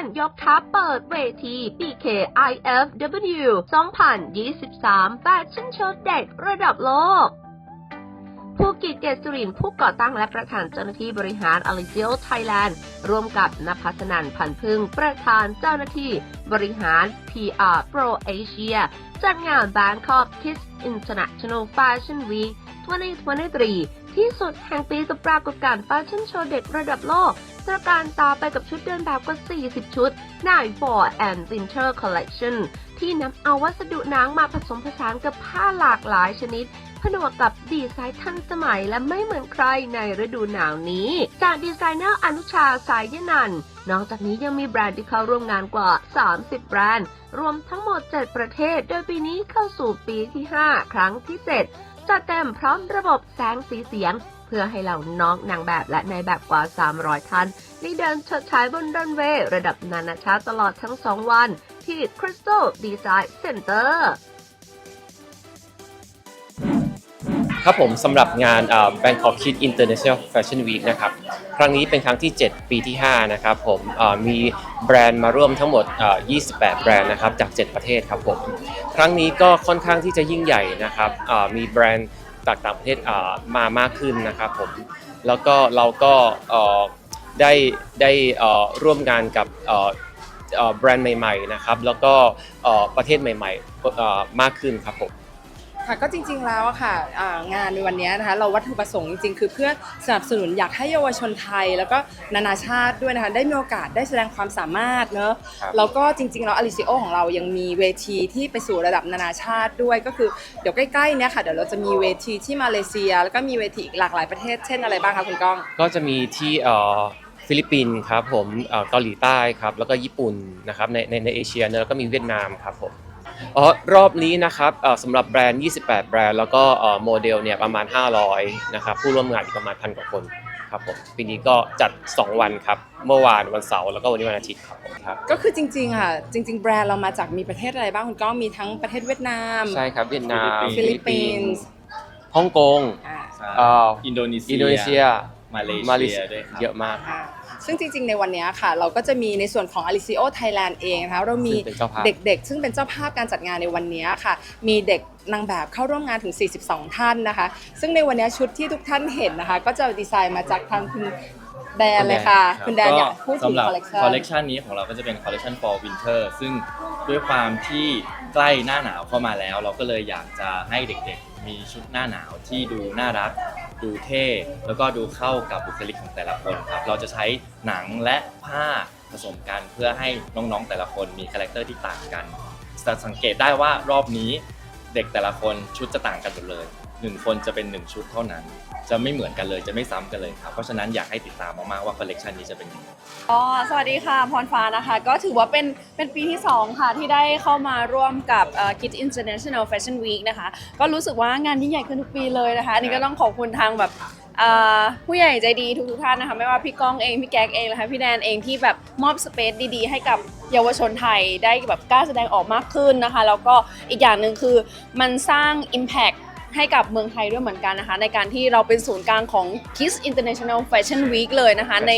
นด์ยกทัพเปิดเวที BKIFW 2023 Fashion Show เด็กระดับโลกภูกิจเกษรินผู้ก่อตั้งและประธานเจ้าหน้าที่บริหาร a l i c i o Thailand ร่วมกับนภัสนันพันพึ่ง ประธานเจ้าหน้าที่บริหาร PR Pro Asia จัดงาน Bangkok Kids International Fashion Week 2023 ที่สุดแห่งปีกับปรากฏการณ์แฟชั่นโชว์เด็กระดับโลก ตระการตาไปกับชุดเดินแบบกว่า 40 ชุด Night for and Winter Collection ที่นำเอาวัสดุหนังมาผสมผสานกับผ้าหลากหลายชนิด ผนวกกับดีไซน์ทันสมัยและไม่เหมือนใครในฤดูหนาวนี้ จากดีไซเนอร์อนุชาสายยนันนอกจากนี้ยังมีแบรนด์ที่เข้าร่วมงานกว่า 30 แบรนด์ รวมทั้งหมด 7 ประเทศ โดยปีนี้เข้าสู่ปีที่ 5 ครั้งที่ 7จัดเต็มพร้อมระบบแสงสีเสียง พื่อให้เหล่าน้องนางแบบและนายแบบกว่า 300 ท่านได้เดินเฉิดฉายบนรันเวย์ระดับนานาชาติตลอดทั้ง 2 วัน ที่ Crystal Design Center ครับผมสำหรับงานเอ่อ Bangkok Kid International Fashion Week นะครับ ครั้งนี้เป็นครั้งที่ 7 ปีที่ 5 นะครับผมมีแบรนด์มาร่วมทั้งหมดเอ่อ28 แบรนด์นะครับจาก 7 ประเทศครับผม ครั้งนี้ก็ค่อนข้างที่จะยิ่งใหญ่นะครับมีแบรนด์ จากต่างประเทศมามากขึ้นนะครับผมแล้วก็เราก็ได้ได้ร่วมงานกับแบรนด์ใหม่ๆนะครับแล้วก็ประเทศใหม่ๆมากขึ้นครับผม ค่ะก็จริงๆแล้วอะค่ะอ่างานในวันนี้นะคะเราวัตถุประสงค์จริงๆ คือเพื่อสนับสนุนอยากให้เยาวชนไทย แล้วก็นานาชาติด้วยนะคะได้มีโอกาสได้แสดงความสามารถเนอะครับแล้วก็จริงๆแล้วอลิซิโอของเรายังมีเวทีที่ไปสู่ระดับนานาชาติด้วยก็คือเดี๋ยวใกล้ๆเนี่ยค่ะเดี๋ยวเราจะมีเวทีที่มาเลเซีย แล้วก็มีเวทีอีกหลากหลายประเทศเช่นอะไรบ้างคะคุณก้อง ก็จะมีที่เอ่อฟิลิปปินส์ครับผมเอ่อเกาหลีใต้ครับแล้วก็ญี่ปุ่นนะครับในในในเอเชียเนอะแล้วก็มีเวียดนามครับผม อ๋อรอบนี้นะครับเอ่อสำหรับแบรนด์ 28 แบรนด์ แล้วก็เอ่อโมเดลเนี่ยประมาณ 500นะครับผู้ร่วมงานอีกประมาณพันกว่าคนครับผมปีนี้ก็จัด 2 วันครับ เมื่อวานวันเสาร์แล้วก็วันนี้วันอาทิตย์ครับผมครับก็คือจริงๆค่ะจริง ๆ แบรนด์เรามาจากมีประเทศอะไรบ้างคุณก้องมีทั้งประเทศเวียดนาม ใช่ครับเวียดนามฟิลิปปินส์ฮ่องกงอ่าเอ่ออินโดนีเซียอินโดนีเซียมาเลมาเลเซีเซียยด้วยครับเยอะมากอ่า ซึ่งจริงๆ ในวันนี้ค่ะ เราก็จะมีในส่วนของ Alicio Thailand เองนะคะเรามีซึ่งเป็นเจ้าภาพเด็กๆ ซึ่งเป็นเจ้าภาพการจัดงานในวันนี้ค่ะ มีเด็กนางแบบเข้าร่วมงานถึง 42 ท่านนะคะ ซึ่งในวันนี้ชุดที่ทุกท่านเห็นนะคะ ก็จะดีไซน์มาจากทางคุณแดนเลยค่ะรับคุณแดนอยากก็พูดถึงสำหรับคอลเลกชัคอลเลนกชันนี้ของเราก็จะเป็นคอลเลกชัน for winter ซึ่งด้วยความที่ใกล้หน้าหนาวเข้ามาแล้ว เราก็เลยอยากจะให้เด็กๆ มีชุดหน้าหนาวที่ดูน่ารัก ดูเท่แล้วก็ดูเข้ากับบุคลิกของแต่ละคนครับเราจะใช้หนังและผ้าผสมกันเพื่อให้น้องๆแต่ละคนมีคาแรคเตอร์ที่ต่างกันจะสังเกตได้ว่ารอบนี้เด็กแต่ละคนชุดจะต่างกันหมดเลย หนึ่งคนจะเป็นหนึ่งชุดเท่านั้น จะไม่เหมือนกันเลยจะไม่ซ้ำกันเลยครับ เพราะฉะนั้นอยากให้ติดตามมากๆว่าคอลเลกชันนี้จะเป็นยังไง ก็สวัสดีค่ะพรฟ้านะคะ ก็ถือว่าเป็นเป็นปีที่ 2 ค่ะ ที่ได้เข้ามาร่วมกับเอ่อ Kids International Fashion Week นะคะ ก็รู้สึกว่างานยิ่งใหญ่ขึ้นทุกปีเลยนะคะอันนี่ก็ต้องขอบคุณทางแบบเอ่อผู้ใหญ่ใจดีทุกๆท่านนะคะ ไม่ว่าพี่ก้องเอง พี่แก๊กเองนะคะพี่แดนเองที่แบบมอบสเปซดีๆ ให้กับเยาวชนไทยได้แบบกล้าแสดงออกมากขึ้นนะคะ แล้วก็อีกอย่างหนึ่งคือมันสร้าง Impact ให้กับเมืองไทยด้วยเหมือนกันนะคะ ในการที่เราเป็นศูนย์กลางของ Kids International Fashion Week เลยนะคะ ใน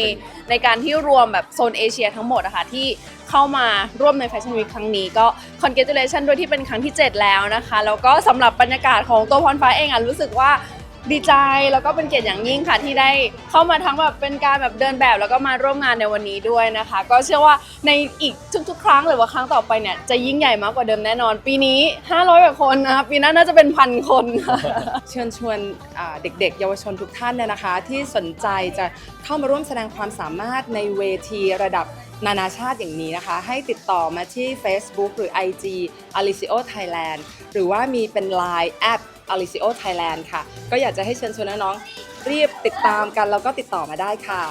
ในการที่รวมแบบโซนเอเชียทั้งหมดนะคะที่เข้ามาร่วมใน Fashion Week ครั้งนี้ก็ congratulation ด้วยที่เป็นครั้งที่ 7 แล้วนะคะ แล้วก็สำหรับบรรยากาศของตัวพรฟ้าเองอะรู้สึกว่า ดีใจแล้วก็เป็นเกียรติอย่างยิ่งค่ะที่ได้เข้ามาทั้งแบบเป็นการแบบเดินแบบแล้วก็มาร่วมงานในวันนี้ด้วยนะคะ ก็เชื่อว่าในอีกทุก ๆ ครั้งหรือว่าครั้งต่อไปเนี่ยจะยิ่งใหญ่มากกว่าเดิมแน่นอน ปีนี้ 500กว่าคนนะคะปีหน้าน่าจะเป็นพันคนเชิญชวนเด็กๆ เยาวชนทุกท่านเนี่ยนะคะ ที่สนใจจะเข้ามาร่วมแสดงความสามารถในเวทีระดับนานาชาติอย่างนี้นะคะ ให้ติดต่อมาที่ Facebook หรือ IG Alicio Thailand หรือว่ามีเป็น Line a l i c i o Thailand ค่ะ ก็อยากจะให้เชิญชวนน้องๆรีบติดตามกันแล้วก็ติดต่อมาได้ค่ะ